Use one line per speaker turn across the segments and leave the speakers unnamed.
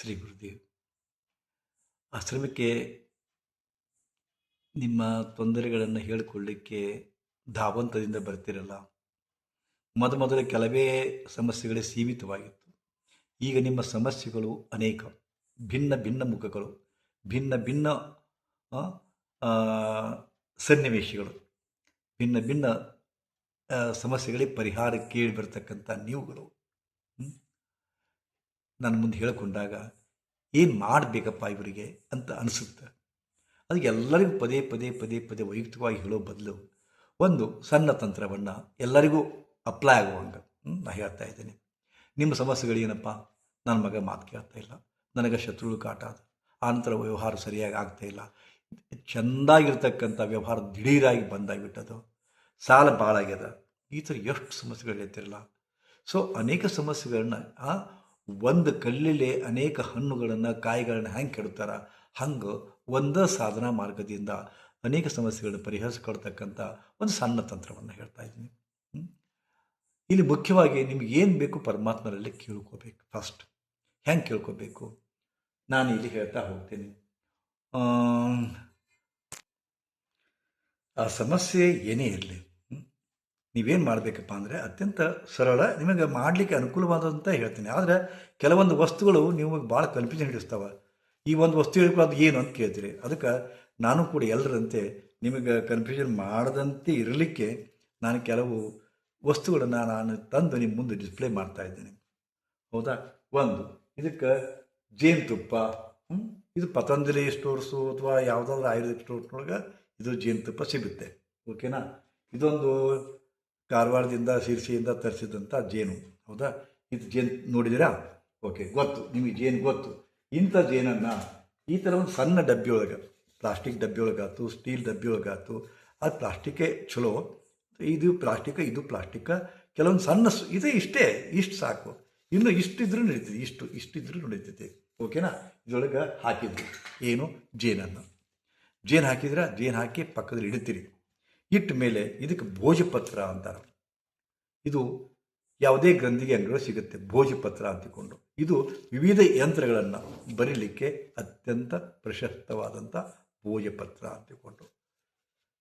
ಶ್ರೀ ಗುರುದೇವ್ ಆಶ್ರಮಕ್ಕೆ ನಿಮ್ಮ ತೊಂದರೆಗಳನ್ನು ಹೇಳಿಕೊಳ್ಳಿಕ್ಕೆ ಧಾವಂತದಿಂದ ಬರ್ತಿರಲ್ಲ? ಮೊದ ಮೊದಲ ಕೆಲವೇ ಸಮಸ್ಯೆಗಳೇ ಸೀಮಿತವಾಗಿತ್ತು. ಈಗ ನಿಮ್ಮ ಸಮಸ್ಯೆಗಳು ಅನೇಕ. ಭಿನ್ನ ಭಿನ್ನ ಮುಖಗಳು, ಭಿನ್ನ ಭಿನ್ನ ಸನ್ನಿವೇಶಗಳು, ಭಿನ್ನ ಭಿನ್ನ ಸಮಸ್ಯೆಗಳಿಗೆ ಪರಿಹಾರ ಕೇಳಿ ಬರ್ತಕ್ಕಂಥ ನೀವುಗಳು? ನನ್ನ ಮುಂದೆ ಹೇಳಿಕೊಂಡಾಗ, ಏನು ಮಾಡಬೇಕಪ್ಪ ಇವರಿಗೆ? ಅಂತ ಅನಿಸುತ್ತೆ. ಅದು ಎಲ್ಲರಿಗೂ ಪದೇ ಪದೇ ಪದೇ ಪದೇ ವೈಯಕ್ತಿಕವಾಗಿ ಹೇಳೋ ಬದಲು ಒಂದು ಸಣ್ಣ ತಂತ್ರವನ್ನು ಎಲ್ಲರಿಗೂ ಅಪ್ಲೈ ಆಗುವಂಗೆ. ನಾನು ಹೇಳ್ತಾ ಇದ್ದೀನಿ. ನಿಮ್ಮ ಸಮಸ್ಯೆಗಳೇನಪ್ಪ ನನ್ನ ಮಗ ಮಾತು ಕೇಳ್ತಾ ಇಲ್ಲ. ನನಗೆ ಶತ್ರುಗಳು ಕಾಟ ಆನಂತರ ವ್ಯವಹಾರ ಸರಿಯಾಗಿ ಆಗ್ತಾ ಇಲ್ಲ. ಚೆಂದಾಗಿರ್ತಕ್ಕಂಥ ವ್ಯವಹಾರ ದಿಢೀರಾಗಿ ಬಂದಾಗಿಬಿಟ್ಟದು. ಸಾಲ ಭಾಳ ಈ ಥರ ಎಷ್ಟು ಸಮಸ್ಯೆಗಳು ಹೇಳ್ತಿರಲ್ಲ ಸೊ ಅನೇಕ ಸಮಸ್ಯೆಗಳನ್ನ, ಆ ಒಂದು ಕಲ್ಲಿಲೆ ಅನೇಕ ಹಣ್ಣುಗಳನ್ನು, ಕಾಯಿಗಳನ್ನ ಹೆಂಗೆ ಕೆಡ್ತಾರ? ಹಂಗೆ ಒಂದೇ ಸಾಧನಾ ಮಾರ್ಗದಿಂದ ಅನೇಕ ಸಮಸ್ಯೆಗಳನ್ನು ಪರಿಹರಿಸಿಕೊಡ್ತಕ್ಕಂಥ ಒಂದು ಸಣ್ಣ ತಂತ್ರವನ್ನು ಹೇಳ್ತಾ ಇದ್ದೀನಿ. ಇಲ್ಲಿ ಮುಖ್ಯವಾಗಿ ನಿಮ್ಗೆ ಏನು ಬೇಕು ಪರಮಾತ್ಮರಲ್ಲಿ ಕೇಳ್ಕೋಬೇಕು ಫಸ್ಟ್ ಹೆಂಗೆ ಕೇಳ್ಕೋಬೇಕು? ನಾನು ಇಲ್ಲಿ ಹೇಳ್ತಾ ಹೋಗ್ತೀನಿ. ಆ ಸಮಸ್ಯೆ ಏನೇ ಇರಲಿ ನೀವೇನು ಮಾಡಬೇಕಪ್ಪ ಅಂದರೆ ಅತ್ಯಂತ ಸರಳ, ನಿಮಗೆ ಮಾಡಲಿಕ್ಕೆ ಅನುಕೂಲವಾದಂತ ಹೇಳ್ತೀನಿ. ಆದರೆ ಕೆಲವೊಂದು ವಸ್ತುಗಳು ನಿಮಗೆ ಭಾಳ ಕನ್ಫ್ಯೂಷನ್ ಹಿಡಿಸ್ತಾವೆ. ಈ ಒಂದು ವಸ್ತು ಹೇಳಿಕೊಳ್ಳೋ ಅದು ಏನು ಅಂತ ಕೇಳ್ತೀರಿ. ಅದಕ್ಕೆ ನಾನು ಕೂಡ ಎಲ್ಲರಂತೆ ನಿಮಗೆ ಕನ್ಫ್ಯೂಷನ್ ಮಾಡದಂತೆ ಇರಲಿಕ್ಕೆ ನಾನು ಕೆಲವು ವಸ್ತುಗಳನ್ನು ನಾನು ತಂದು ನಿಮ್ಮ ಮುಂದೆ ಡಿಸ್ಪ್ಲೇ ಮಾಡ್ತಾ ಇದ್ದೇನೆ. ಹೌದಾ? ಒಂದು, ಇದಕ್ಕೆ ಜೇನುತುಪ್ಪ? ಇದು ಪತಂಜಲಿ ಸ್ಟೋರ್ಸು ಅಥವಾ ಯಾವುದಾದ್ರೂ ಆಯುರ್ವೇದಿಕ್ ಸ್ಟೋರ್ಸ್ನೊಳಗೆ ಇದು ಜೇನುತುಪ್ಪ ಸಿಗುತ್ತೆ. ಓಕೆನಾ? ಇದೊಂದು ಕಾರವಾರದಿಂದ ಶಿರ್ಸಿಯಿಂದ ತರಿಸಿದಂಥ ಜೇನು. ಹೌದಾ? ಇದು ಜೇನು ನೋಡಿದಿರಾ ಓಕೆ, ಗೊತ್ತು. ನಿಮಗೆ ಜೇನು ಗೊತ್ತು. ಇಂಥ ಜೇನನ್ನು ಈ ಥರ ಒಂದು ಸಣ್ಣ ಡಬ್ಬಿ ಒಳಗೆ ಪ್ಲಾಸ್ಟಿಕ್ ಡಬ್ಬಿ ಒಳಗಾತು ಸ್ಟೀಲ್ ಡಬ್ಬಿ ಒಳಗಾಯ್ತು ಅದು ಪ್ಲಾಸ್ಟಿಕ್ಕೇ ಚಲೋ ಇದು ಪ್ಲಾಸ್ಟಿಕ್ ಇದು ಪ್ಲಾಸ್ಟಿಕ್. ಕೆಲವೊಂದು ಸಣ್ಣ ಇದು ಇಷ್ಟೇ, ಇಷ್ಟು ಸಾಕು. ಇನ್ನು ಇಷ್ಟಿದ್ರೂ ನಡೀತದೆ, ಇಷ್ಟು, ಇಷ್ಟಿದ್ರೂ ನಡೀತೈತೆ ಓಕೆನಾ? ಇದರೊಳಗೆ ಹಾಕಿದ್ರು. ಏನು? ಜೇನನ್ನು. ಜೇನು ಹಾಕಿದ್ರೆ ಜೇನು ಹಾಕಿ ಪಕ್ಕದಲ್ಲಿ ಇಡ್ತೀರಿ ಇಟ್ಟ ಮೇಲೆ ಇದಕ್ಕೆ ಭೋಜಪತ್ರ ಅಂತಾರೆ. ಇದು ಯಾವುದೇ ಗ್ರಂಥಿಗೆ ಅಂಗಡಿಗಳು ಸಿಗುತ್ತೆ, ಭೋಜಪತ್ರ ಅಂತಿಕೊಂಡು. ಇದು ವಿವಿಧ ಯಂತ್ರಗಳನ್ನು ಬರೀಲಿಕ್ಕೆ ಅತ್ಯಂತ ಪ್ರಶಸ್ತವಾದಂಥ ಭೋಜಪತ್ರ ಅಂತಿಕೊಂಡು.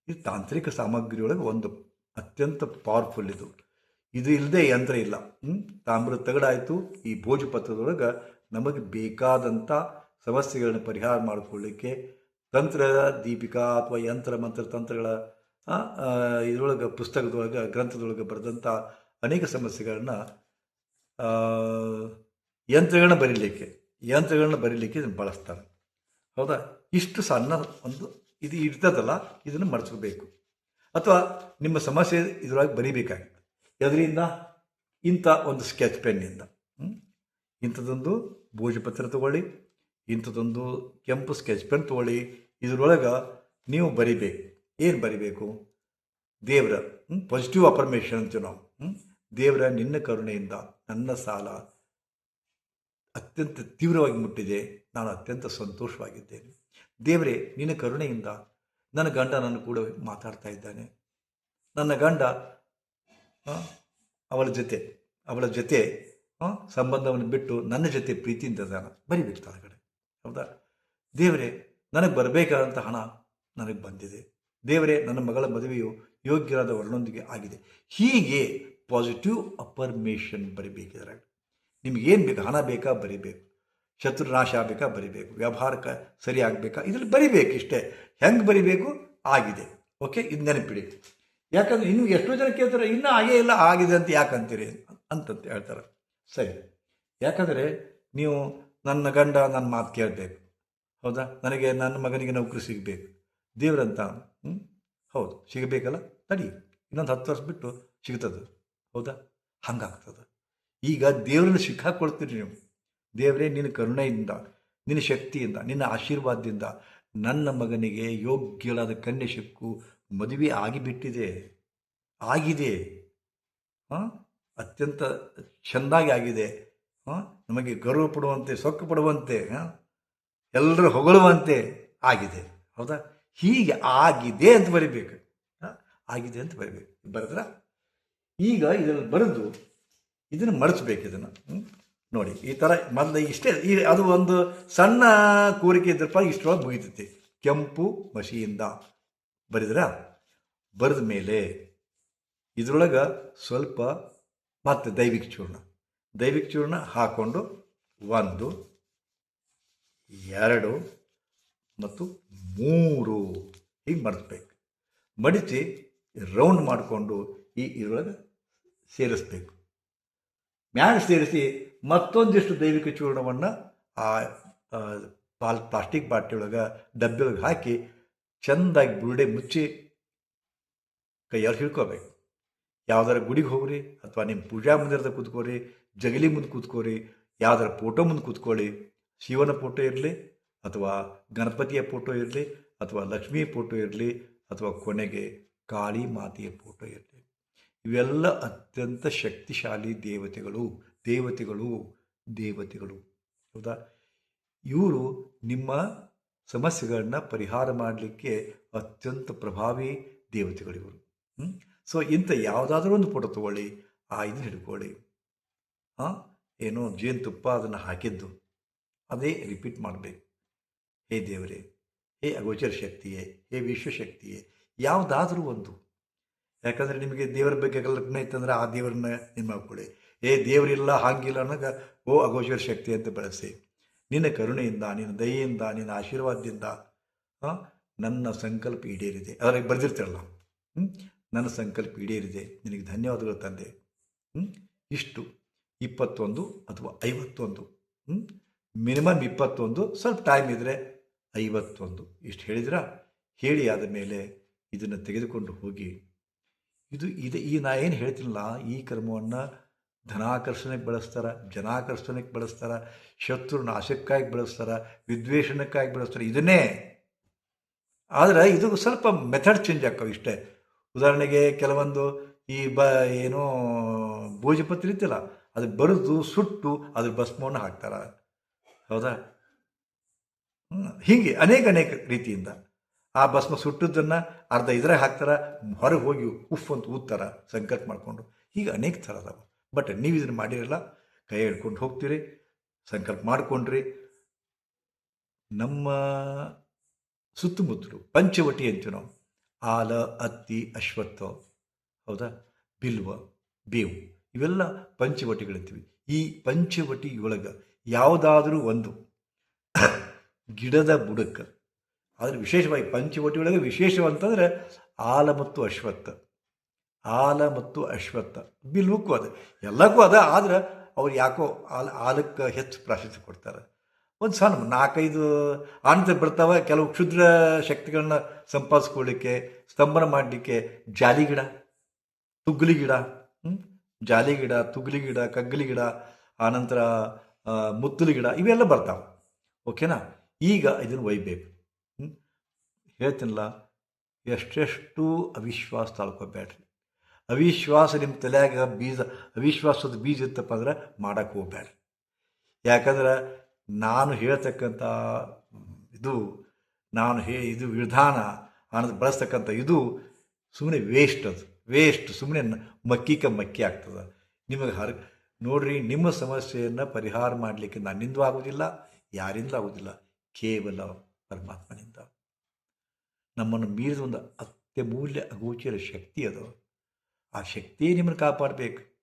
ಇದು ತಾಂತ್ರಿಕ ಸಾಮಗ್ರಿಯೊಳಗೆ ಒಂದು ಅತ್ಯಂತ ಪವರ್ಫುಲ್ ಇದು. ಇದು ಇಲ್ಲದೆ ಯಂತ್ರ ಇಲ್ಲ. ತಾಮ್ರ ತಗಡಾಯಿತು ಈ ಭೋಜಪತ್ರದೊಳಗೆ ನಮಗೆ ಬೇಕಾದಂಥ ಸಮಸ್ಯೆಗಳನ್ನು ಪರಿಹಾರ ಮಾಡಿಕೊಳ್ಳಿಕ್ಕೆ ತಂತ್ರ ದೀಪಿಕಾ ಅಥವಾ ಯಂತ್ರ ಮಂತ್ರ ತಂತ್ರಗಳ ಇದ್ರೊಳಗೆ ಪುಸ್ತಕದೊಳಗೆ, ಗ್ರಂಥದೊಳಗೆ ಬರೆದಂಥ ಅನೇಕ ಸಮಸ್ಯೆಗಳನ್ನ ಯಂತ್ರಗಳನ್ನ ಬರೀಲಿಕ್ಕೆ ಯಂತ್ರಗಳನ್ನ ಬರೀಲಿಕ್ಕೆ ಇದನ್ನು ಬಳಸ್ತಾರೆ. ಹೌದಾ? ಇಷ್ಟು ಸಣ್ಣ ಒಂದು, ಇದು ಇರ್ತದಲ್ಲ, ಇದನ್ನು ಮಡಿಸ್ಕೋಬೇಕು ಅಥವಾ ನಿಮ್ಮ ಸಮಸ್ಯೆ ಇದರೊಳಗೆ ಬರೀಬೇಕಾಗುತ್ತೆ. ಅದರಿಂದ ಇಂಥ ಒಂದು ಸ್ಕೆಚ್ ಪೆನ್ನಿಂದ? ಇಂಥದ್ದೊಂದು ಭೋಜಪತ್ರ ತಗೊಳ್ಳಿ, ಇಂಥದ್ದೊಂದು ಕೆಂಪು ಸ್ಕೆಚ್ ಪೆನ್ ತಗೊಳ್ಳಿ, ಇದರೊಳಗೆ ನೀವು ಬರಿಬೇಕು. ಏನು ಬರಿಬೇಕು? ದೇವರ ಪಾಸಿಟಿವ್ ಅಫರ್ಮೇಷನ್ ಅಂತೀವಿ ನಾವು? ದೇವರ ನಿನ್ನ ಕರುಣೆಯಿಂದ ನನ್ನ ಸಾಲ ಅತ್ಯಂತ ತೀವ್ರವಾಗಿ ಮುಟ್ಟಿದೆ, ನಾನು ಅತ್ಯಂತ ಸಂತೋಷವಾಗಿದ್ದೇನೆ. ದೇವರೇ, ನಿನ್ನ ಕರುಣೆಯಿಂದ ನನ್ನ ಗಂಡ ನನ್ನ ಕೂಡ ಮಾತಾಡ್ತಾ ಇದ್ದಾನೆ. ನನ್ನ ಗಂಡ ಅವಳ ಜೊತೆ ಅವಳ ಜೊತೆ ಸಂಬಂಧವನ್ನು ಬಿಟ್ಟು ನನ್ನ ಜೊತೆ ಪ್ರೀತಿಯಿಂದ ನಾನು ಬರಿಬೇಕು ಕೆಳಗಡೆ ಹೌದಾ? ದೇವರೇ, ನನಗೆ ಬರಬೇಕಾದಂಥ ಹಣ ನನಗೆ ಬಂದಿದೆ. ದೇವರೇ, ನನ್ನ ಮಗಳ ಮದುವೆಯು ಯೋಗ್ಯರಾದ ವರ್ಣೊಂದಿಗೆ ಆಗಿದೆ. ಹೀಗೆ ಪಾಸಿಟಿವ್ ಅಪರ್ಮೇಷನ್ ಬರಿಬೇಕಿದ್ರೆ ನಿಮಗೇನು ಬೇಕು? ಹಣ ಬೇಕಾ? ಬರಿಬೇಕು. ಶತ್ರು ನಾಶ ಆಗಬೇಕಾ? ಬರಿಬೇಕು. ವ್ಯವಹಾರಕ್ಕೆ ಸರಿ ಆಗಬೇಕಾ? ಇದ್ರಲ್ಲಿ ಬರಿಬೇಕು ಇಷ್ಟೇ. ಹೆಂಗೆ ಬರಿಬೇಕು? ಆಗಿದೆ. ಓಕೆ ಇದು ನೆನಪಿಡಿ. ಯಾಕಂದ್ರೆ ನಿಮ್ಗೆ ಎಷ್ಟೋ ಜನ ಕೇಳ್ತಾರೆ, ಇನ್ನೂ ಆಗೇ ಇಲ್ಲ ಆಗಿದೆ ಅಂತ ಯಾಕಂತೀರಿ ಅಂತಂತ ಹೇಳ್ತಾರೆ. ಸರಿ. ಯಾಕಂದರೆ ನೀವು ನನ್ನ ಗಂಡ ನನ್ನ ಮಾತು ಕೇಳಬೇಕು. ಹೌದಾ? ನನಗೆ ನನ್ನ ಮಗನಿಗೆ ನೌಕರಿ ಸಿಗಬೇಕು. ದೇವ್ರಂತ ಹ್ಞೂ ಹೌದು, ಸಿಗಬೇಕಲ್ಲ? ನಡಿ ಇನ್ನೊಂದು ಹತ್ತು ವರ್ಷ ಬಿಟ್ಟು ಸಿಗ್ತದೆ. ಹೌದಾ? ಹಂಗಾಗ್ತದೆ. ಈಗ ದೇವರನ್ನು ಸಿಕ್ಕಾಕೊಳ್ತೀರಿ ನೀವು. ದೇವರೇ, ನಿನ್ನ ಕರುಣೆಯಿಂದ, ನಿನ್ನ ಶಕ್ತಿಯಿಂದ, ನಿನ್ನ ಆಶೀರ್ವಾದದಿಂದ ನನ್ನ ಮಗನಿಗೆ ಯೋಗ್ಯಳಾದ ಕನ್ಯೆ ಸಿಕ್ಕು ಮದುವೆ ಆಗಿಬಿಟ್ಟಿದೆ. ಆಗಿದೆ. ಹಾಂ? ಅತ್ಯಂತ ಚೆಂದಾಗಿ ಆಗಿದೆ. ನಮಗೆ ಗರ್ವ ಪಡುವಂತೆ ಸೊಕ್ಕು ಪಡುವಂತೆ, ಹಾಂ? ಎಲ್ಲರೂ ಹೊಗಳುವಂತೆ ಆಗಿದೆ. ಹೌದಾ? ಹೀಗೆ ಆಗಿದೆ ಅಂತ ಬರಿಬೇಕು. ಆಗಿದೆ ಅಂತ ಬರಿಬೇಕು. ಬರೆದ್ರ? ಈಗ ಇದನ್ನು ಬರೆದು ಇದನ್ನು ಮಡಿಸ್ಬೇಕು ಇದನ್ನು? ನೋಡಿ, ಈ ಥರ ಮೊದಲು ಇಷ್ಟೇ, ಈ ಅದು ಒಂದು ಸಣ್ಣ ಕೋರಿಕೆ ಇದ್ರಪ್ಪ ಇಷ್ಟರೊಳಗೆ ಮುಗಿತೈತಿ. ಕೆಂಪು ಮಸಿಯಿಂದ ಬರೆದ್ರ? ಬರೆದ ಮೇಲೆ ಇದರೊಳಗೆ ಸ್ವಲ್ಪ ಮತ್ತೆ ದೈವಿಕ ಚೂರ್ಣ. ದೈವಿಕ ಚೂರ್ಣ ಹಾಕ್ಕೊಂಡು ಒಂದು, ಎರಡು ಮತ್ತು ಮೂರು ಹೀಗೆ ಮಡಿಸ್ಬೇಕು. ಮಡಿಸಿ ರೌಂಡ್ ಮಾಡಿಕೊಂಡು ಈ ಇದರೊಳಗೆ ಸೇರಿಸ್ಬೇಕು. ಮ್ಯಾಗ ಸೇರಿಸಿ ಮತ್ತೊಂದಿಷ್ಟು ದೈವಿಕ ಚೂರ್ಣವನ್ನು ಆ ಪಾಲ್, ಪ್ಲಾಸ್ಟಿಕ್ ಬಾಟಿಯೊಳಗೆ ಡಬ್ಬಿಯೊಳಗೆ ಹಾಕಿ ಚೆಂದಾಗಿ ಬುರುಡೆ ಮುಚ್ಚಿ ಕೈಯಲ್ಲಿ ಹಿಡ್ಕೋಬೇಕು. ಯಾವ್ದಾರ ಗುಡಿಗೆ ಹೋಗ್ರಿ ಅಥವಾ ನಿಮ್ಮ ಪೂಜಾ ಮಂದಿರದ ಕೂತ್ಕೋರಿ, ಜಗಲಿ ಮುಂದೆ ಕೂತ್ಕೋರಿ, ಯಾವ್ದಾರ ಫೋಟೋ ಮುಂದೆ ಕೂತ್ಕೊಳ್ಳಿ, ಶಿವನ ಫೋಟೋ ಇರಲಿ ಅಥವಾ ಗಣಪತಿಯ ಫೋಟೋ ಇರಲಿ, ಅಥವಾ ಲಕ್ಷ್ಮೀ ಫೋಟೋ ಇರಲಿ, ಅಥವಾ ಕೊನೆಗೆ ಕಾಳಿ ಮಾತೆಯ ಫೋಟೋ ಇರಲಿ. ಇವೆಲ್ಲ ಅತ್ಯಂತ ಶಕ್ತಿಶಾಲಿ ದೇವತೆಗಳು ದೇವತೆಗಳು ದೇವತೆಗಳು. ಹೌದಾ? ಇವರು ನಿಮ್ಮ ಸಮಸ್ಯೆಗಳನ್ನ ಪರಿಹಾರ ಮಾಡಲಿಕ್ಕೆ ಅತ್ಯಂತ ಪ್ರಭಾವಿ ದೇವತೆಗಳು ಇವರು. ಸೊ, ಇಂಥ ಯಾವುದಾದ್ರೂ ಒಂದು ಫೋಟೋ ತಗೊಳ್ಳಿ. ಆ ಇದನ್ನ ಹಿಡ್ಕೊಳ್ಳಿ. ಹಾಂ ಏನೋ ಜೇನುತುಪ್ಪ ಅದನ್ನು ಹಾಕಿದ್ದು. ಅದೇ ರಿಪೀಟ್ ಮಾಡಬೇಕು. ಹೇ ದೇವರೇ, ಹೇ ಅಗೋಚರ ಶಕ್ತಿಯೇ, ಹೇ ವಿಶ್ವಶಕ್ತಿಯೇ ಯಾವುದಾದರೂ ಒಂದು. ಯಾಕಂದರೆ ನಿಮಗೆ ದೇವರ ಬಗ್ಗೆ ಕಲ್ಪನೆ ಇತ್ತಂದರೆ ಆ ದೇವರನ್ನ ನಿಮ್ಮ ಕೊಡಿ ಏ ದೇವರಿಲ್ಲ, ಹಾಗಿಲ್ಲ ಅನ್ನೋಕೆ ಓ ಅಗೋಚರ ಶಕ್ತಿ ಅಂತ ಬಳಸಿ. ನಿನ್ನ ಕರುಣೆಯಿಂದ, ನಿನ್ನ ದಯೆಯಿಂದ, ನಿನ್ನ ಆಶೀರ್ವಾದದಿಂದ ನನ್ನ ಸಂಕಲ್ಪ ಈಡೇರಿದೆ. ಅದರಲ್ಲಿ ಬರೆದಿರ್ತಾರಲ್ಲ? ನನ್ನ ಸಂಕಲ್ಪ ಈಡೇರಿದೆ. ನಿನಗೆ ಧನ್ಯವಾದಗಳು ತಂದೆ. ಇಷ್ಟು. ಇಪ್ಪತ್ತೊಂದು ಅಥವಾ ಐವತ್ತೊಂದು. ಮಿನಿಮಮ್ ಇಪ್ಪತ್ತೊಂದು. ಸ್ವಲ್ಪ ಟೈಮ್ ಇದ್ದರೆ ಐವತ್ತೊಂದು. ಇಷ್ಟು ಹೇಳಿದ್ರಾ ಹೇಳಿ ಆದ ಮೇಲೆ ಇದನ್ನು ತೆಗೆದುಕೊಂಡು ಹೋಗಿ, ಇದು ಇದು, ಈ ನಾ ಏನು ಹೇಳ್ತೀನಲ್ಲ, ಈ ಕರ್ಮವನ್ನು ಧನಾಕರ್ಷಣೆಗೆ ಬಳಸ್ತಾರೆ, ಜನಾಕರ್ಷಣೆಗೆ ಬಳಸ್ತಾರೆ, ಶತ್ರು ನಾಶಕ್ಕಾಗಿ ಬಳಸ್ತಾರೆ, ವಿದ್ವೇಷಣಕ್ಕಾಗಿ ಬಳಸ್ತಾರೆ, ಇದನ್ನೇ. ಆದರೆ ಇದು ಸ್ವಲ್ಪ ಮೆಥಡ್ ಚೇಂಜ್ ಆಗ್ತಾವೆ ಇಷ್ಟೇ. ಉದಾಹರಣೆಗೆ ಕೆಲವೊಂದು ಈ ಬ, ಏನೋ ಭೋಜಪತ್ರ ಇತ್ತಲ್ಲ, ಅದು ಬರೆದು ಸುಟ್ಟು ಅದ್ರ ಭಸ್ಮವನ್ನು ಹಾಕ್ತಾರೆ. ಹೌದಾ. ಹೀಗೆ ಅನೇಕ ಅನೇಕ ರೀತಿಯಿಂದ ಆ ಭಸ್ಮ ಸುಟ್ಟದ್ದನ್ನು ಅರ್ಧ ಇದ್ರೆ ಹಾಕ್ತಾರ, ಹೊರಗೆ ಹೋಗಿ ಉಫ್ ಅಂತ ಊದ್ತಾರ ಸಂಕಲ್ಪ ಮಾಡಿಕೊಂಡು. ಹೀಗೆ ಅನೇಕ ಥರ ಅದಾವೆ. ಬಟ್ ನೀವು ಇದನ್ನು ಮಾಡಿರಲ್ಲ, ಕೈ ಹಿಡ್ಕೊಂಡು ಹೋಗ್ತೀರಿ, ಸಂಕಲ್ಪ ಮಾಡಿಕೊಂಡ್ರಿ. ನಮ್ಮ ಸುತ್ತಮುತ್ತಲು ಪಂಚವಟಿ ಅಂತೀವಿ ನಾವು. ಆಲ, ಅತ್ತಿ, ಅಶ್ವತ್ಥ, ಹೌದಾ? ಬಿಲ್ವ, ಬೇವು, ಇವೆಲ್ಲ ಪಂಚವಟಿಗಳಂತೀವಿ. ಈ ಪಂಚವಟಿ ಒಳಗೆ ಯಾವುದಾದರೂ ಒಂದು ಗಿಡದ ಬುಡಕ್ಕೆ. ಆದರೆ ವಿಶೇಷವಾಗಿ ಪಂಚವಟಿ ಒಳಗೆ ವಿಶೇಷವಂತಂದರೆ ಆಲ ಮತ್ತು ಅಶ್ವತ್ಥ. ಆಲ ಮತ್ತು ಅಶ್ವತ್ಥ. ಬಿಲ್ವಕ್ಕೂ ಅದ. ಎಲ್ಲಕ್ಕೂ ಅದ, ಆದ್ರೆ ಅವ್ರು ಯಾಕೋ ಆಲ, ಆಲಕ್ಕೆ ಹೆಚ್ಚು ಪ್ರಾಶಸ್ತ್ಯ ಕೊಡ್ತಾರೆ. ಒಂದು ಸಣ್ಣ ನಾಲ್ಕೈದು ಆನಂತರ ಬರ್ತಾವೆ ಕೆಲವು ಕ್ಷುದ್ರ ಶಕ್ತಿಗಳನ್ನ ಸಂಪಾದಿಸ್ಕೊಳ್ಳಿಕ್ಕೆ, ಸ್ತಂಭನ ಮಾಡಲಿಕ್ಕೆ ಜಾಲಿ ಗಿಡ, ತುಗ್ಲಿ ಗಿಡ? ಜಾಲಿ ಗಿಡ, ತುಗ್ಲಿ ಗಿಡ ಕಗ್ಗಲಿ ಗಿಡ, ಆನಂತರ ಮುತ್ತುಲಿ ಗಿಡ, ಇವೆಲ್ಲ ಬರ್ತಾವೆ. ಓಕೆನಾ? ಈಗ ಇದನ್ನು ಒಯ್ಬೇಕು? ಹೇಳ್ತೀನಲ್ಲ, ಎಷ್ಟೆಷ್ಟು ಅವಿಶ್ವಾಸ ತಾಳ್ಕೊಬೇಡ್ರಿ. ಅವಿಶ್ವಾಸ ನಿಮ್ಮ ತಲೆಯಾಗ ಬೀಜ, ಅವಿಶ್ವಾಸದ ಬೀಜ ಇತ್ತಪ್ಪ ಅಂದ್ರೆ ಮಾಡಕ್ಕೆ ಹೋಗ್ಬೇಡ್ರಿ. ಯಾಕಂದ್ರೆ ನಾನು ಹೇಳ್ತಕ್ಕಂಥ ಇದು, ನಾನು ಹೇ, ಇದು ವಿಧಾನ ಅನ್ನೋದು ಬಳಸ್ತಕ್ಕಂಥ ಇದು ಸುಮ್ಮನೆ ವೇಸ್ಟ್ ಅದು. ವೇಸ್ಟ್ ಸುಮ್ಮನೆ ಮಕ್ಕಿಕ ಮಕ್ಕಿ ಆಗ್ತದೆ. ನಿಮಗೆ ಹರ, ನೋಡ್ರಿ, ನಿಮ್ಮ ಸಮಸ್ಯೆಯನ್ನು ಪರಿಹಾರ ಮಾಡಲಿಕ್ಕೆ ನನ್ನಿಂದೂ ಆಗೋದಿಲ್ಲ, ಯಾರಿಂದಲೂ ಆಗೋದಿಲ್ಲ. ಕೇವಲ ಪರಮಾತ್ಮನಿಂದ. ನಮ್ಮನ್ನು ಮೀರಿದ ಒಂದು ಅತ್ಯಮೂಲ್ಯ ಅಗೋಚರ ಶಕ್ತಿ ಅದು. ಆ ಶಕ್ತಿಯೇ ನಿಮ್ಮನ್ನು ಕಾಪಾಡಬೇಕು.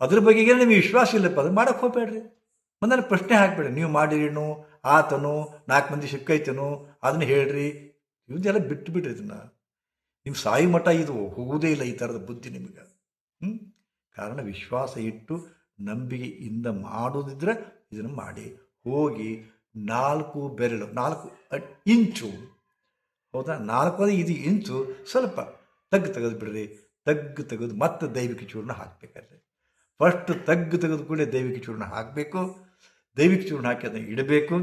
ಅದ್ರ ಬಗ್ಗೆ ನಿಮಗೆ ವಿಶ್ವಾಸ ಇಲ್ಲಪ್ಪ ಅದು ಮಾಡಕ್ಕೆ ಹೋಗ್ಬೇಡ್ರಿ. ಮತ್ತೆ ಪ್ರಶ್ನೆ ಹಾಕ್ಬೇಡ್ರಿ ನೀವು ಮಾಡಿರೇನು, ಆತನು, ನಾಲ್ಕು ಮಂದಿ ಸಿಕ್ಕೈತನು, ಅದನ್ನ ಹೇಳ್ರಿ. ಇವನ್ನೆಲ್ಲ ಬಿಟ್ಟು ಬಿಡ್ರಿ ಇದನ್ನ. ನಿಮ್ಮ ಸಾಯಿ ಮಠ ಇದು ಹೋಗುವುದೇ ಇಲ್ಲ ಈ ಥರದ ಬುದ್ಧಿ ನಿಮಗೆ. ಹ್ಞೂ ಕಾರಣ ವಿಶ್ವಾಸ ಇಟ್ಟು ಇಂದ ಮಾಡೋದಿದ್ರೆ ಇದನ್ನು ಮಾಡಿ ಹೋಗಿ ನಾಲ್ಕು ಬೆರಳು, ನಾಲ್ಕು ಇಂಚು. ಹೌದಾ? ನಾಲ್ಕು ಇದು ಇಂಚು. ಸ್ವಲ್ಪ ತಗ್ಗು ತೆಗೆದು ಬಿಡ್ರಿ. ತಗ್ಗು ತೆಗೆದು ಮತ್ತೆ ದೈವಿಕ ಚೂರ್ಣ ಹಾಕಬೇಕಾದ್ರೆ. ಫಸ್ಟ್ ತಗ್ಗು ತೆಗೆದು ಕೂಡ ದೈವಿಕ ಚೂರ್ಣ ಹಾಕಬೇಕು. ದೈವಿಕ ಚೂರ್ಣ ಹಾಕಿ ಅದನ್ನು ಇಡಬೇಕು.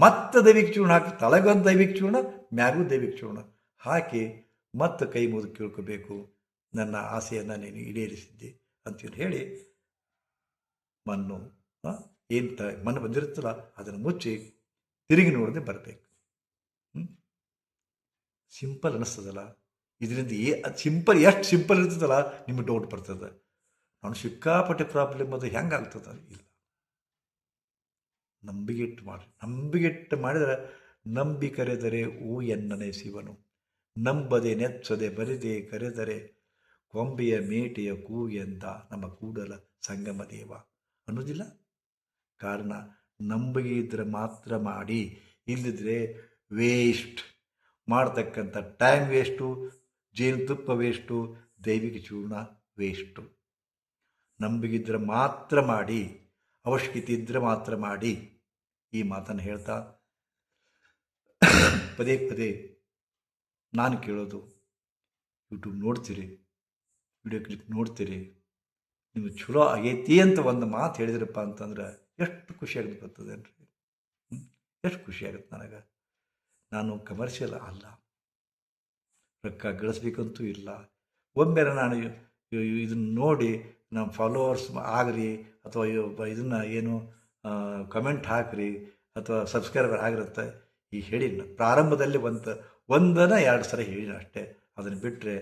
ಮತ್ತೆ ದೈವಿಕ ಚೂರ್ಣ ಹಾಕಿ ತಳಗೊಂದು ದೈವಿಕ ಚೂರ್ಣ, ಮ್ಯಾಗೂ ದೈವಿಕ ಚೂರ್ಣ ಹಾಕಿ ಮತ್ತೆ ಕೈ ಮುಗಿದು ಕೇಳ್ಕೋಬೇಕು. ನನ್ನ ಆಸೆಯನ್ನು ನೀನು ಈಡೇರಿಸಿದ್ದೆ ಅಂತೇಳಿ ಹೇಳಿ ಮಣ್ಣು ಏನು ತ ಮನ ಬಂದಿರುತ್ತಲ್ಲ ಅದನ್ನು ಮುಚ್ಚಿ ತಿರುಗಿ ನೋಡದೆ ಬರಬೇಕು. ಸಿಂಪಲ್ ಅನ್ನಿಸ್ತದಲ್ಲ ಇದರಿಂದ ಏ ಸಿಂಪಲ್ ಎಷ್ಟು ಸಿಂಪಲ್ ಇರ್ತದಲ್ಲ ನಿಮಗೆ ಡೌಟ್ ಬರ್ತದೆ. ನಾನು ಸಿಕ್ಕಾಪಟ್ಟೆ ಪ್ರಾಬ್ಲಮ್ ಅದು ಹೆಂಗೆ ಆಗ್ತದೆ ಇಲ್ಲ. ನಂಬಿಗೆಟ್ಟು ಮಾಡಿ ನಂಬಿಗೆಟ್ಟು ಮಾಡಿದರೆ ನಂಬಿ ಕರೆದರೆ ಓ ಎನ್ನನೆ ಶಿವನು. ನಂಬದೆ ನೆಚ್ಚದೆ ಬರಿದೆ ಕರೆದರೆ ಕೊಂಬೆಯ ಮೇಟೆಯ ಕೂಗೆಂದ ನಮ್ಮ ಕೂಡಲ ಸಂಗಮ ದೇವ. ಅನ್ನೋದಿಲ್ಲ? ಕಾರಣ ನಂಬಿಕೆ ಇದ್ದರೆ ಮಾತ್ರ ಮಾಡಿ ಇಲ್ಲದಿದ್ದರೆ ವೇಸ್ಟ್ ಮಾಡ್ತಕ್ಕಂಥ ಟೈಮ್ ವೇಸ್ಟು ಜೇನುತುಪ್ಪ ವೇಸ್ಟು ದೈವಿಕ ಚೂರ್ಣ ವೇಸ್ಟು ನಂಬಿಗಿದ್ರೆ ಮಾತ್ರ ಮಾಡಿ, ಅವಶ್ಯಕತೆ ಇದ್ದರೆ ಮಾತ್ರ ಮಾಡಿ. ಈ ಮಾತನ್ನು ಹೇಳ್ತಾ ಪದೇ ಪದೇ ನಾನು ಕೇಳೋದು. ಯೂಟ್ಯೂಬ್ ನೋಡ್ತೀರಿ ವಿಡಿಯೋ ಕ್ಲಿಪ್ ನೋಡ್ತೀರಿ, ನಿಮ್ಗೆ ಚಲೋ ಆಗೈತಿ ಅಂತ ಒಂದು ಮಾತು ಹೇಳಿದ್ರಪ್ಪ ಅಂತಂದ್ರೆ ಎಷ್ಟು ಖುಷಿಯಾಗುತ್ತೆ ಆಗುತ್ತೆ ಬರ್ತದೇನ್ರಿ ಎಷ್ಟು ಖುಷಿ ಆಗುತ್ತೆ ನನಗೆ. ನಾನು ಕಮರ್ಷಿಯಲ್ ಅಲ್ಲ. ರೊಕ್ಕ ಗಳಿಸ್ಬೇಕಂತೂ ಇಲ್ಲ. ಒಮ್ಮೆ ನಾನು ಇದನ್ನು ನೋಡಿ ನಮ್ಮ ಫಾಲೋವರ್ಸ್ ಆಗ್ರಿ ಅಥವಾ ಇದನ್ನು ಏನು ಕಮೆಂಟ್ ಹಾಕ್ರಿ ಅಥವಾ ಸಬ್ಸ್ಕ್ರೈಬರ್ ಆಗಿರುತ್ತೆ, ಈ ಹೇಳಿ ಪ್ರಾರಂಭದಲ್ಲಿ ಒಂದು ಒಂದನ ಎರಡು ಸಲ ಹೇಳಿನ ಅಷ್ಟೇ. ಅದನ್ನು ಬಿಟ್ಟರೆ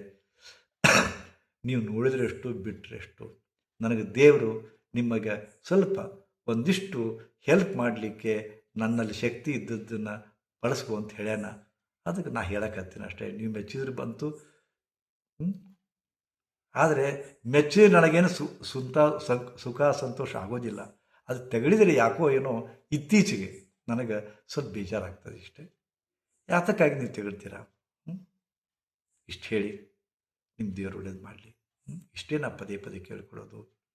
ನೀವು ನೋಡಿದ್ರೆ ಎಷ್ಟು ಬಿಟ್ಟರೆ ಎಷ್ಟು. ನನಗೆ ದೇವರು ನಿಮಗೆ ಸ್ವಲ್ಪ ಒಂದಿಷ್ಟು ಹೆಲ್ಪ್ ಮಾಡಲಿಕ್ಕೆ ನನ್ನಲ್ಲಿ ಶಕ್ತಿ ಇದ್ದದ್ದನ್ನು ಬಳಸ್ಕೊ ಅಂತ ಹೇಳ್ಯಾನ. ಅದಕ್ಕೆ ನಾ ಹೇಳಕತ್ತೀನಿ ಅಷ್ಟೇ. ನೀವು ಮೆಚ್ಚಿದ್ರೆ ಬಂತು? ಆದರೆ ಮೆಚ್ಚಿದ್ರೆ ನನಗೇನು ಸು, ಸುಂತ ಸುಖ, ಸಂತೋಷ ಆಗೋದಿಲ್ಲ. ಅದು ತೆಗಳಿದರೆ ಯಾಕೋ ಏನೋ ಇತ್ತೀಚೆಗೆ ನನಗೆ ಸ್ವಲ್ಪ ಬೇಜಾರಾಗ್ತದೆ ಇಷ್ಟೇ. ಯಾತಕ್ಕಾಗಿ ನೀವು ತೆಗಳ್ತೀರಾ? ಹ್ಮ್? ಇಷ್ಟು ಹೇಳಿ. ನಿಮ್ಮ ದೇವರು ಒಳ್ಳೇದು ಮಾಡಲಿ. ಇಷ್ಟೇ ನಾ ಪದೇ ಪದೇ ಕೇಳ್ಕೊಳ್ಳೋದು.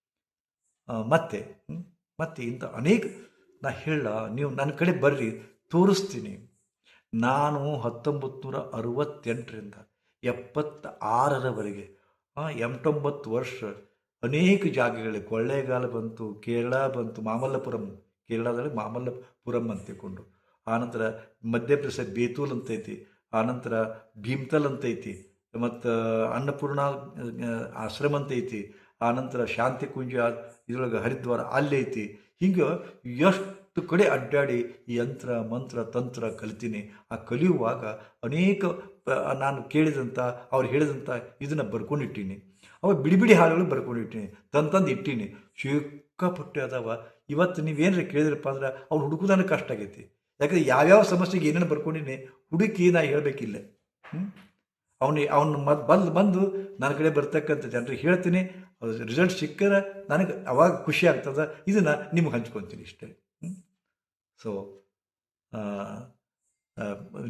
ಮತ್ತೆ? ಮತ್ತೆ ಇಂಥ ಅನೇಕ, ನಾ ಹೇಳ, ನೀವು ನನ್ನ ಕಡೆ ಬರ್ರಿ, ತೋರಿಸ್ತೀನಿ. ನಾನು ಹತ್ತೊಂಬತ್ತು ನೂರ ಅರವತ್ತೆಂಟರಿಂದ ಎಪ್ಪತ್ತ ಆರರವರೆಗೆ ಎಂಟೊಂಬತ್ತು ವರ್ಷ ಅನೇಕ ಜಾಗಗಳಿಗೆ ಕೊಳ್ಳೇಗಾಲ ಬಂತು, ಕೇರಳ ಬಂತು, ಮಾಮಲ್ಲಪುರಂ, ಕೇರಳದಲ್ಲಿ ಮಾಮಲ್ಲಪುರಂ ಅಂತ ತಿಳ್ಕೊಂಡು ಆನಂತರ ಮಧ್ಯಪ್ರದೇಶ ಬೇತೂಲ್ ಅಂತ ಐತಿ ಆನಂತರ ಭೀಮ್ತಲ್ ಅಂತ ಐತಿ ಮತ್ತು ಅನ್ನಪೂರ್ಣ ಆಶ್ರಮ ಅಂತ ಐತಿ ಆನಂತರ ಶಾಂತಿ ಕುಂಜ ಇದ್ರೊಳಗೆ ಹರಿದ್ವಾರ ಅಲ್ಲಿ ಐತಿ. ಹಿಂಗೆ ಎಷ್ಟು ಕಡೆ ಅಡ್ಡಾಡಿ ಯಂತ್ರ, ಮಂತ್ರ, ತಂತ್ರ ಕಲಿತೀನಿ. ಆ ಕಲಿಯುವಾಗ ಅನೇಕ ನಾನು ಕೇಳಿದಂಥ ಅವ್ರು ಹೇಳಿದಂಥ ಇದನ್ನು ಬರ್ಕೊಂಡಿಟ್ಟೀನಿ. ಅವ ಬಿಡಿ ಬಿಡಿ ಹಾಡುಗಳು ಬರ್ಕೊಂಡಿಟ್ಟೀನಿ. ತಂತಂದು ತಂದು ಇಟ್ಟೀನಿ. ಸಿಕ್ಕಾಪಟ್ಟೆ ಅದಾವ. ಇವತ್ತು ನೀವೇನರ ಕೇಳಿದ್ರಪ್ಪ ಅಂದ್ರೆ ಅವ್ರು ಹುಡುಕುದಾನ ಕಷ್ಟ ಆಗೈತಿ. ಯಾಕಂದ್ರೆ ಯಾವ್ಯಾವ ಸಮಸ್ಯೆಗೆ ಏನೇನು ಬರ್ಕೊಂಡಿನಿ ಹುಡುಕಿ ನಾ ಹೇಳಬೇಕಿಲ್ಲ. ಹ್ಞೂ ಅವನಿಗೆ ಅವನು ಮದ್ ಬಂದು ಬಂದು ನನ್ನ ಕಡೆ ಬರ್ತಕ್ಕಂಥ ಜನರಿಗೆ ಹೇಳ್ತೀನಿ ರಿಸಲ್ಟ್ ಸಿಕ್ಕರೆ ನನಗೆ ಅವಾಗ ಖುಷಿ ಆಗ್ತದೆ, ಇದನ್ನು ನಿಮ್ಗೆ ಹಂಚ್ಕೊತೀನಿ ಇಷ್ಟೇ. ಸೊ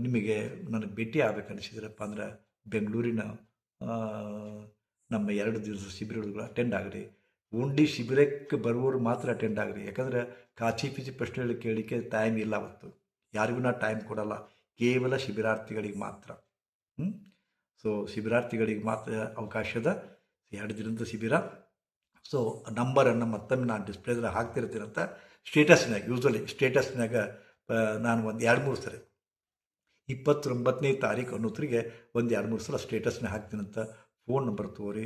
ನಿಮಗೆ ನನಗೆ ಭೇಟಿ ಆಗ್ಬೇಕು ಅನಿಸಿದ್ರಪ್ಪ ಅಂದ್ರೆ ಬೆಂಗಳೂರಿನ ನಮ್ಮ ಎರಡು ದಿವಸ ಶಿಬಿರಗಳು ಅಟೆಂಡ್ ಆಗಲಿ. ಉಂಡಿ ಶಿಬಿರಕ್ಕೆ ಬರುವವರು ಮಾತ್ರ ಅಟೆಂಡ್ ಆಗ್ರಿ ಯಾಕಂದ್ರೆ ಕಾಚಿ ಪಿಚಿ ಪ್ರಶ್ನೆಗಳು ಕೇಳಲಿಕ್ಕೆ ಟೈಮ್ ಇಲ್ಲ ಅವತ್ತು. ಯಾರಿಗೂ ನಾ ಟೈಮ್ ಕೊಡಲ್ಲ. ಕೇವಲ ಶಿಬಿರಾರ್ಥಿಗಳಿಗೆ ಮಾತ್ರ. ಹ್ಞೂ ಸೊ ಶಿಬಿರಾರ್ಥಿಗಳಿಗೆ ಮಾತ್ರ ಅವಕಾಶದ ಎರಡು ದಿನದ ಶಿಬಿರ. ಸೊ ನಂಬರನ್ನು ಮತ್ತೊಮ್ಮೆ ನಾನು ಡಿಸ್ಪ್ಲೇದಲ್ಲಿ ಹಾಕ್ತಿರ್ತೀನಂತ ಸ್ಟೇಟಸ್ನಾಗ ಯೂಸ್ವಲಿ ಸ್ಟೇಟಸ್ನಾಗ ನಾನು ಒಂದು ಎರಡು ಮೂರು ಸರಿ, ಇಪ್ಪತ್ತೊಂಬತ್ತನೇ ತಾರೀಕು ಅನ್ನೋತ್ರಿಗೆ ಒಂದು ಎರಡು ಮೂರು ಸಲ ಸ್ಟೇಟಸ್ನ ಹಾಕ್ತೀನಂತ ಫೋನ್ ನಂಬರ್ ತೋರಿ.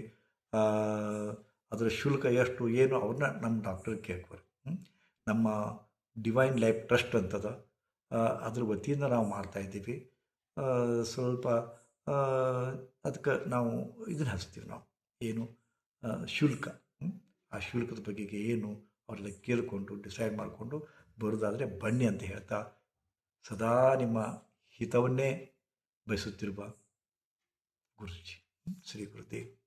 ಅದರ ಶುಲ್ಕ ಎಷ್ಟು, ಏನು ಅವ್ರನ್ನ ನಮ್ಮ ಡಾಕ್ಟರ್ ಕೇಳ್ಕೊರಿ? ನಮ್ಮ ಡಿವೈನ್ ಲೈಫ್ ಟ್ರಸ್ಟ್ ಅಂತದ. ಅದ್ರ ವತಿಯಿಂದ ನಾವು ಮಾಡ್ತಾಯಿದ್ದೀವಿ ಸ್ವಲ್ಪ ಅದಕ್ಕೆ ನಾವು ಇದನ್ನ ಹಚ್ತೀವಿ ನಾವು. ಏನು? ಶುಲ್ಕ. ಆ ಶುಲ್ಕದ ಬಗ್ಗೆ ಏನು ಅವರೆಲ್ಲ ಕೇಳಿಕೊಂಡು ಡಿಸೈಡ್ ಮಾಡಿಕೊಂಡು ಬರೋದಾದರೆ ಬನ್ನಿ ಅಂತ ಹೇಳ್ತಾ ಸದಾ ನಿಮ್ಮ ಹಿತವನ್ನೇ ಬಯಸುತ್ತಿರುವ ಗುರುಜಿ. ಶ್ರೀ ಗುರುದೇವ್.